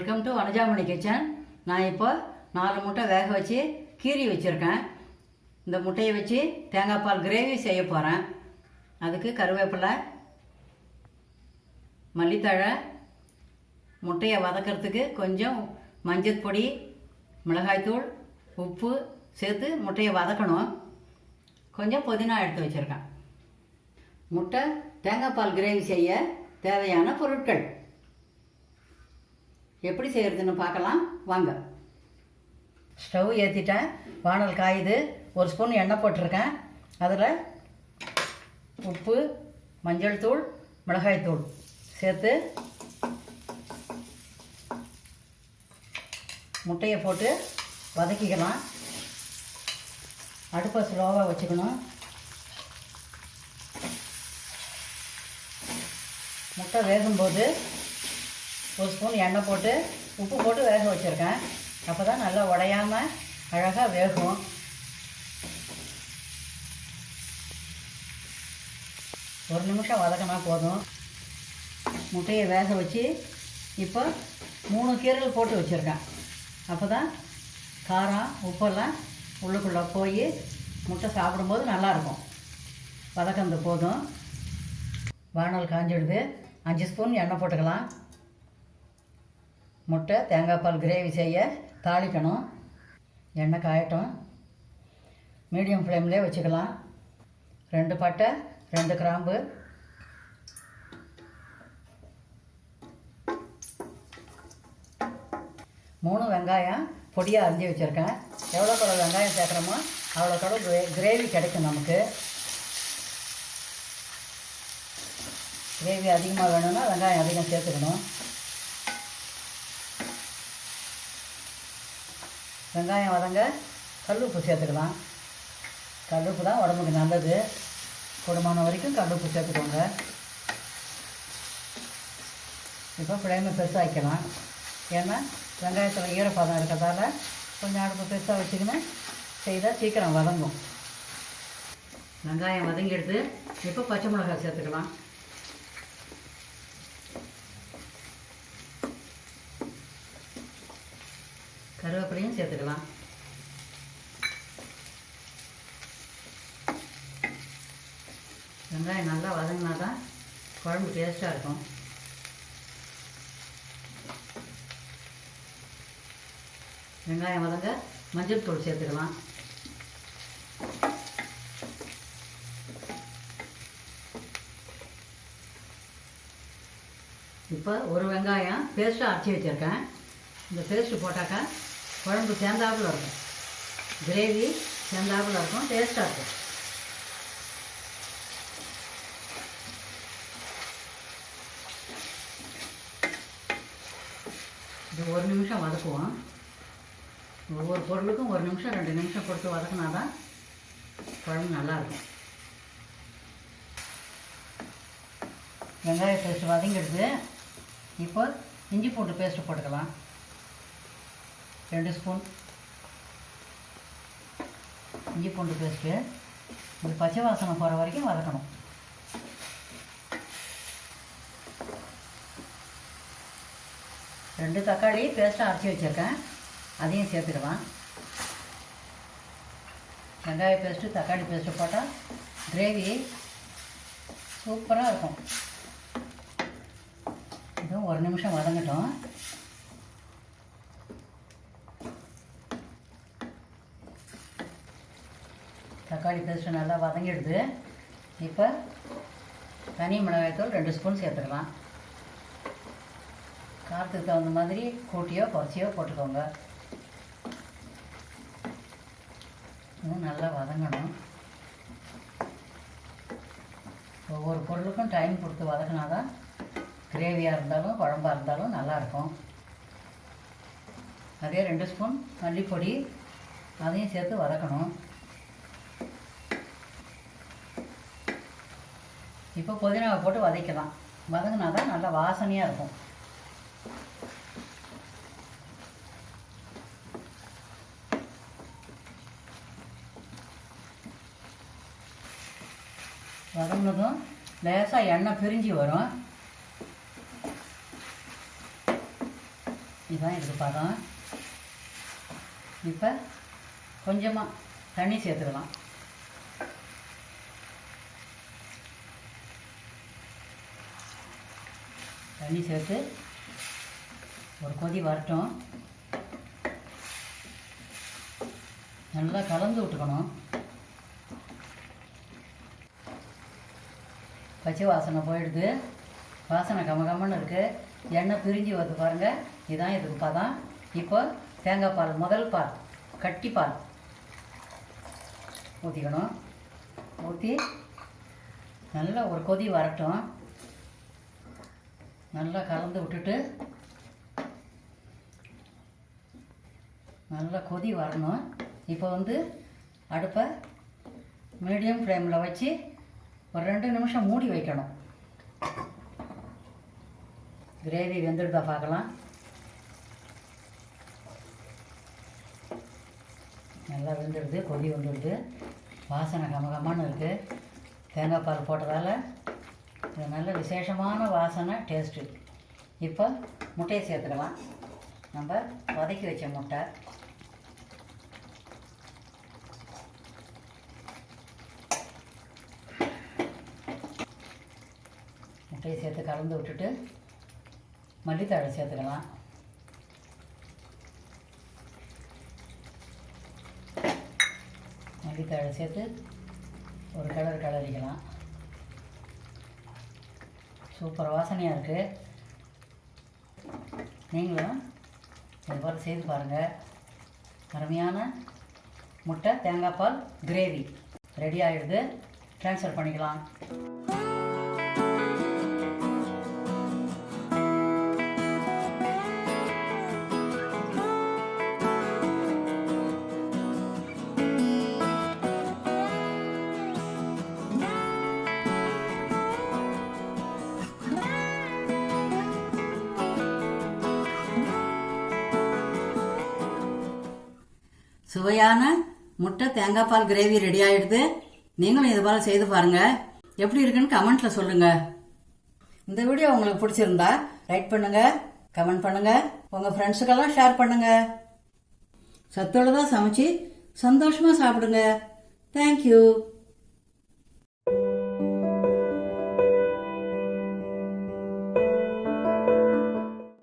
Welcome to Anujamani kitchen நான் இப்போ நாலு முட்டை வேக வச்சு கீரி வச்சுருக்கேன். இந்த முட்டையை வச்சு தேங்காய் பால் கிரேவி செய்ய போகிறேன் அதுக்கு கருவேப்பிலை மல்லித்தழை முட்டையை வதக்கிறதுக்கு கொஞ்சம் மஞ்சள் பொடி மிளகாய்த்தூள் உப்பு சேர்த்து முட்டையை வதக்கணும். கொஞ்சம் புதினா எடுத்து வச்சுருக்கேன். முட்டை தேங்காய் பால் கிரேவி செய்ய தேவையான பொருட்கள். எப்படி செய்கிறதுன்னு பார்க்கலாம். வாங்க. ஸ்டவ் ஏற்றிட்டேன் வானல் காயுது. ஒரு ஸ்பூன் எண்ணெய் போட்டிருக்கேன். அதில் உப்பு மஞ்சள் தூள் மிளகாய் தூள் சேர்த்து முட்டையை போட்டு வதக்கிக்கலாம். அடுப்பை ஸ்லோவாக வச்சுக்கணும். முட்டை வேகும்போது ஒரு ஸ்பூன் எண்ணெய் போட்டு உப்பு போட்டு வேக வச்சுருக்கேன். அப்போ தான் நல்லா உடையாமல் அழகாக வேகும். ஒரு நிமிஷம் வதக்கினா போதும். முட்டையை வேக வச்சு இப்போ மூணு கீரல் போட்டு வச்சுருக்கேன். அப்போ தான் காரம் உப்பெல்லாம் உள்ளுக்குள்ளே போய் முட்டை சாப்பிடும்போது நல்லாயிருக்கும். வதக்கந்து போதும். வானல் காஞ்சிடுது அஞ்சு ஸ்பூன் எண்ணெய் போட்டுக்கலாம். முட்டை தேங்காய் பால் கிரேவி செய்ய தாளிக்கணும். எண்ணெய் காயட்டும். மீடியம் ஃப்ளேம்லேயே வச்சுக்கலாம். ரெண்டு பட்டை ரெண்டு கிராம்பு. மூணு வெங்காயம் பொடியாக அரிஞ்சு வச்சுருக்கேன். எவ்வளோ கடவு வெங்காயம் சேர்க்குறோமோ அவ்வளோ கடவு கிரே கிரேவி கிடைக்கும் நமக்கு. கிரேவி அதிகமாக வேணும்னா வெங்காயம் அதிகம் சேர்த்துக்கணும். வெங்காயம் வதங்க கல்லுப்பு சேர்த்துக்கலாம். கல்லுப்பு தான் உடம்புக்கு நல்லது. குடும்பமான வரைக்கும் கல்லுப்பு சேர்த்துக்கோங்க. இப்போ ஃப்ளேமை பெருசாக வைக்கலாம் ஏன்னா வெங்காயத்தில் ஈரப்பதம் இருக்கிறதால கொஞ்சம் அடுப்பு பெருசாக வச்சுக்கின்னு செய்தால் சீக்கிரம் வதங்கும். வெங்காயம் வதங்கி எடுத்து இப்போ பச்சை மிளகாய் சேர்த்துக்கலாம். கருவேப்பிலையும் சேர்த்துக்கலாம். வெங்காயம் நல்லா வதங்கினா தான் குழம்பு டேஸ்ட்டாக இருக்கும். வெங்காயம் வதங்க மஞ்சள் தூள் சேர்த்துக்கலாம். இப்போ ஒரு வெங்காயம் பேஸ்ட்டாக அரைச்சி வச்சுருக்கேன். இந்த பேஸ்ட்டு போட்டாக்கா குழம்பு சேர்ந்தாப்புல இருக்கும். கிரேவி சேர்ந்தாப்புல இருக்கும். டேஸ்ட்டாக இருக்கும். இது ஒரு நிமிஷம் வதக்குவோம். ஒவ்வொரு பொருளுக்கும் ஒரு நிமிஷம் ரெண்டு நிமிஷம் கொடுத்து வதக்கினா தான் குழம்பு நல்லாயிருக்கும் வெங்காய பேஸ்ட் வதங்கிடுது. இப்போ இஞ்சி பூண்டு பேஸ்ட்டு போட்டுக்கலாம். ரெண்டு ஸ்பூன் இஞ்சி பூண்டு பேஸ்ட்டு. இது பச்சை வாசனை போகிற வரைக்கும் வதக்கணும். ரெண்டு தக்காளி பேஸ்ட்டாக அரைச்சி வச்சுருக்கேன். அதையும் சேர்த்துடுவேன். வெங்காய பேஸ்ட்டு தக்காளி பேஸ்ட்டு போட்டால் கிரேவி சூப்பராக இருக்கும். இதுவும் ஒரு நிமிஷம் வதங்கட்டும். தக்காளி பேஸ்ட்டு நல்லா வதங்கிடுது. இப்போ தனி மிளகாய்த்தூள் ரெண்டு ஸ்பூன் சேர்த்துக்கலாம். காரத்துக்கு தகுந்த மாதிரி கூட்டியோ குறைச்சியோ போட்டுக்கோங்க. இன்னும் நல்லா வதங்கணும். ஒவ்வொரு பொருளுக்கும் டைம் கொடுத்து வதக்கினா தான் கிரேவியாக இருந்தாலும் குழம்பாக இருந்தாலும் நல்லாயிருக்கும். அதே ரெண்டு ஸ்பூன் மல்லிப்பொடி அதையும் சேர்த்து வதக்கணும். இப்போ புதினாவை போட்டு வதக்கலாம். வதங்கினா தான் நல்லா வாசனையாக இருக்கும். வதங்கினதும் லேசாக எண்ணெய் பிரிஞ்சு வரும். இதுதான் இதுக்கு பதம். இப்போ கொஞ்சமாக தண்ணி சேர்த்துக்கலாம். தண்ணி சேர்த்து ஒரு கொதி வரட்டும். நல்லா கலந்து விட்டுக்கணும். பச்சை வாசனை போயிடுது. வாசனை கம கமன்னு இருக்குது எண்ணெய் பிரிஞ்சு வருது பாருங்கள் இதுதான் இதுக்கு பதம். இப்போ தேங்காய் பால் முதல் பால் கட்டி பால் ஊற்றிக்கணும் ஊற்றி நல்லா ஒரு கொதி வரட்டும். நல்லா கலந்து விட்டுட்டு நல்லா கொதி வரணும். இப்போ வந்து அடுப்பை மீடியம் ஃப்ளேமில் வச்சு ஒரு ரெண்டு நிமிஷம் மூடி வைக்கணும். கிரேவி வெந்துடுதா பார்க்கலாம். நல்லா வெந்துடுது கொதி வந்துடுது. வாசனை கமகமான்னு இருக்குது தேங்காய் பால் போட்டதால் இது நல்ல விசேஷமான வாசனை டேஸ்ட்டு இப்போ முட்டையை சேர்த்துக்கலாம் நம்ம வதக்கி வச்ச முட்டை. முட்டையை சேர்த்து கலந்து விட்டுட்டு மல்லித்தழை சேர்த்துக்கலாம் மல்லித்தழை சேர்த்து ஒரு கலர் கலரிக்கலாம். சூப்பர். வாசனையாக இருக்குது நீங்களும் இது போல் செய்து பாருங்கள் அருமையான முட்டை தேங்காய் பால் கிரேவி ரெடி ஆகிடுது ட்ரான்ஸ்ஃபர் பண்ணிக்கலாம். சுவையான முட்டை தேங்காய் பால் கிரேவி ரெடி ஆயிடுது. நீங்களும் இது போல செய்து பாருங்க. எப்படி இருக்குன்னு கமெண்ட்ல சொல்லுங்க. இந்த வீடியோ உங்களுக்கு பிடிச்சிருந்தா லைக் பண்ணுங்க கமெண்ட் பண்ணுங்க உங்க ஃப்ரெண்ட்ஸுக்கெல்லாம் ஷேர் பண்ணுங்க. தான் சமைச்சு சந்தோஷமா சாப்பிடுங்க. தேங்க்யூ